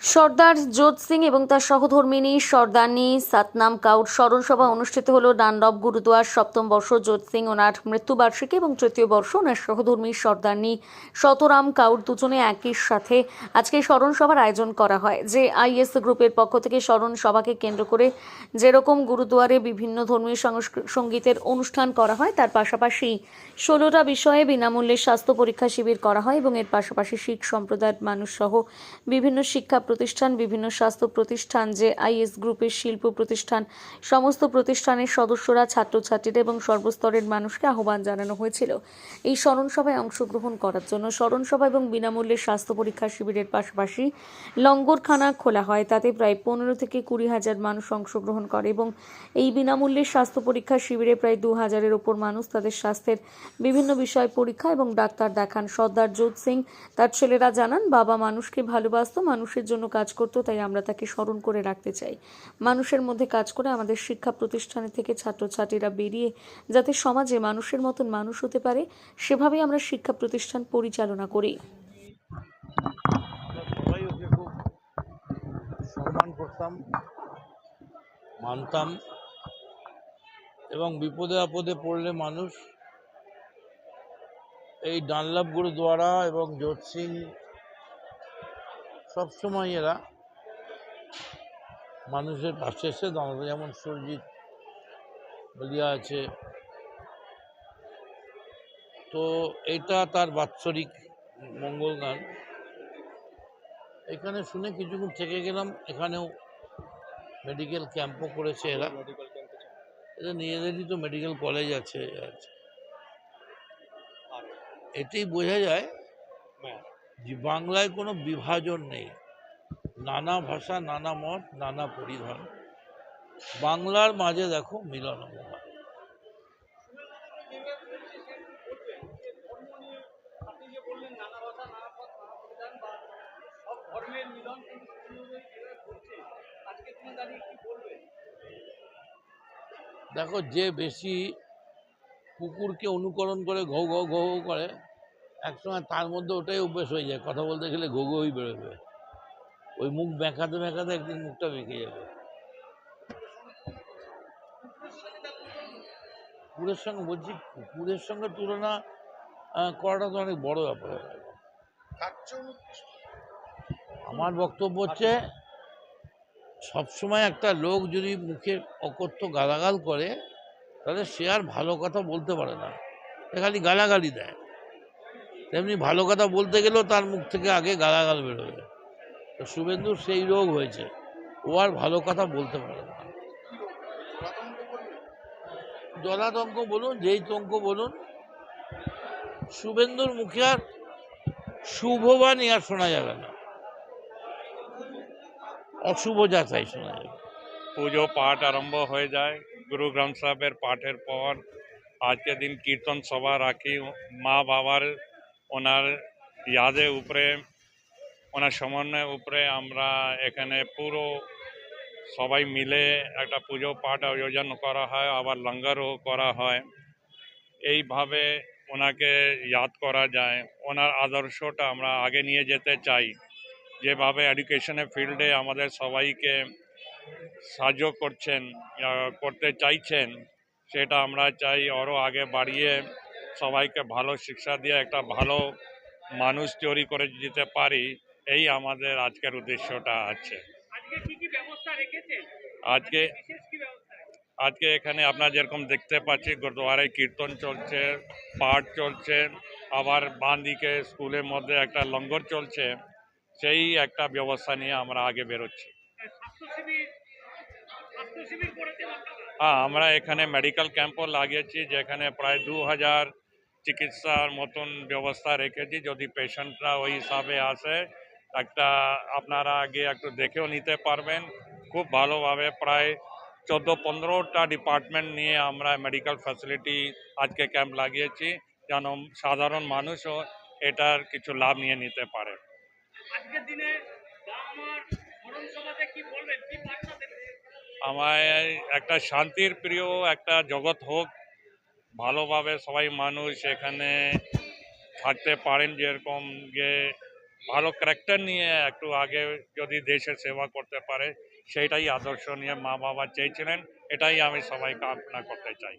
সর্দার জোত সিং এবং তার সহধর্মিনী সর্দারনি সাতনাম কাউর স্মরণ সভা অনুষ্ঠিত হল ডানলব গুরুদুয়ার সপ্তম বর্ষ জোত সিং ওনার মৃত্যুবার্ষিকী এবং তৃতীয় বর্ষ ওনার সহধর্মী সর্দারনি শতরাম কাউর দুজনে একই সাথে আজকে স্মরণ সভার আয়োজন করা হয়। যে আইএস গ্রুপের পক্ষ থেকে স্মরণ সভাকে কেন্দ্র করে যেরকম গুরুদুয়ারে বিভিন্ন ধর্মীয় সঙ্গীতের অনুষ্ঠান করা হয়, তার পাশাপাশি ষোলোটা বিষয়ে বিনামূল্যে স্বাস্থ্য পরীক্ষা শিবির করা হয় এবং এর পাশাপাশি শিখ সম্প্রদায়ের মানুষ সহ বিভিন্ন শিক্ষা প্রতিষ্ঠান, বিভিন্ন স্বাস্থ্য প্রতিষ্ঠান, যে আইএস গ্রুপের শিল্প প্রতিষ্ঠান, সমস্ত প্রতিষ্ঠানের সদস্যরা ছাত্রছাত্রীরা এবং সর্বস্তরের মানুষকে আহ্বান জানানো হয়েছিল। এই স্মরণ সভায় অংশগ্রহণ করার জন্য স্মরণ সভা এবং বিনামূল্যে স্বাস্থ্য পরীক্ষা শিবিরের পাশাপাশি লঙ্গরখানা খোলা হয়। তাতে প্রায় পনেরো থেকে কুড়ি হাজার মানুষ অংশগ্রহণ করে এবং এই বিনামূল্যে স্বাস্থ্য পরীক্ষা শিবিরে প্রায় দু হাজারের ওপর মানুষ তাদের স্বাস্থ্যের বিভিন্ন বিষয় পরীক্ষা এবং ডাক্তার দেখান। সর্দার জোত সিং তার ছেলেরা জানান, বাবা মানুষকে ভালোবাসতো, মানুষের জন্য কাজ করতো, তাই আমরা তাকে স্মরণ করে রাখতে চাই। মানুষের মধ্যে কাজ করে আমাদের শিক্ষা প্রতিষ্ঠানে থেকে ছাত্রছাত্রীরা বেরিয়ে, যাতে সমাজে মানুষের মতন মানুষ হতে পারে, সেভাবেই আমরা শিক্ষা প্রতিষ্ঠান পরিচালনা করি। মানতাম এবং বিপদে আপদে পড়লে মানুষ এই ডানলাভ গুরুদ্বারা এবং সিং সবসময় এরা মানুষের পাশে এসে দাঁড়াতো যেমন সুরজিৎ বলিয়া আছে। তো এটা তার বাৎসরিক মঙ্গল গান। এখানে শুনে কিছুক্ষণ থেকে গেলাম। এখানেও মেডিকেল ক্যাম্পও করেছে এরা। এদের নিজেদেরই তো মেডিকেল কলেজ আছে। এতেই বোঝা যায় যে বাংলায় কোনো বিভাজন নেই। নানা ভাষা, নানা মত, নানা পরিধান। বাংলার মাঝে দেখো মিলন দেখো, যে বেশি কুকুরকে অনুকরণ করে ঘৌ ঘৌ ঘৌ করে একসময় তার মধ্যে ওটাই অভ্যেস হয়ে যায়। কথা বলতে গেলে ঘৌ ঘৌই বেরোবে। ওই মুখ বেঁকাতে বেঁকাতে একদিন মুখটা বেঁকে যাবে। কুকুরের সঙ্গে বলছি কুকুরের সঙ্গে তুলনা করাটা তো অনেক বড় ব্যাপার। আমার বক্তব্য হচ্ছে সবসময় একটা লোক যদি মুখে অকথ্য গালাগাল করে তাহলে সে আর ভালো কথা বলতে পারে না। সে খালি গালাগালি দেয়। তেমনি ভালো কথা বলতে গেলেও তার মুখ থেকে আগে গালাগাল বেরোবে তো শুভেন্দুর সেই রোগ হয়েছে, ও আর ভালো কথা বলতে পারে না। জলাতঙ্ক বলুন, যেই তঙ্ক বলুন, শুভেন্দুর মুখে আর শুভবাণী আর শোনা যাবে না। অশুভ যাচাই শোনা যাবে। পুজো পাঠ আরম্ভ হয়ে যায়, গুরু গ্রন্থ সাহেবের পাঠের পর আজকে দিন কীর্তন সভা রাখি, মা বাবার ওনার ইয়াদে উপরে, ওনার সমন্বয়ের উপরে আমরা এখানে পুরো সবাই মিলে একটা পুজো পাঠ আয়োজন করা হয়, আবার লঙ্গারও করা হয়। এইভাবে ওনাকে ইয়াদ করা যায়। ওনার আদর্শটা আমরা আগে নিয়ে যেতে চাই। যেভাবে এডুকেশনের ফিল্ডে আমাদের সবাইকে সাহায্য করছেন করতে চাইছেন, সেটা আমরা চাই আরও আগে বাড়িয়ে সবাইকে ভালো শিক্ষা দিয়ে একটা ভালো মানুষ তৈরি করে দিতে পারি এই আমাদের আজকের উদ্দেশ্যটা আছে। আজকে আজকে এখানে আপনারা যেরকম দেখতে পাচ্ছি গুরুদুয়ারায় কীর্তন চলছে পাঠ চলছে আবার বাঁ দিকে স্কুলের মধ্যে একটা লঙ্গর চলছে সেই একটা ব্যবস্থা নিয়ে আমরা আগে বেরোচ্ছি। আপনারা? হ্যাঁ আমরা এখানে মেডিকেল ক্যাম্পও লাগিয়েছি যেখানে প্রায় দু হাজার চিকিৎসার মতন ব্যবস্থা রেখেছি। যদি পেশেন্টরা ওই হিসাবে আসে একটা আপনারা আগে একটু দেখেও নিতে পারবেন। খুব ভালোভাবে প্রায় চোদ্দ পনেরোটা ডিপার্টমেন্ট নিয়ে আমরা মেডিকেল ফ্যাসিলিটি আজকে ক্যাম্প লাগিয়েছি যেন সাধারণ মানুষও এটার কিছু লাভ নিয়ে নিতে পারে। আমায় একটা শান্তির প্রিয় একটা জগৎ হোক ভালোভাবে সবাই মানুষ এখানে থাকতে পারেন যেরকম যে ভালো ক্যারেক্টার নিয়ে একটু আগে যদি দেশের সেবা করতে পারে, সেইটাই আদর্শ নিয়ে মা বাবা চেয়েছিলেন, এটাই আমি সবাইকে কামনা করতে চাই।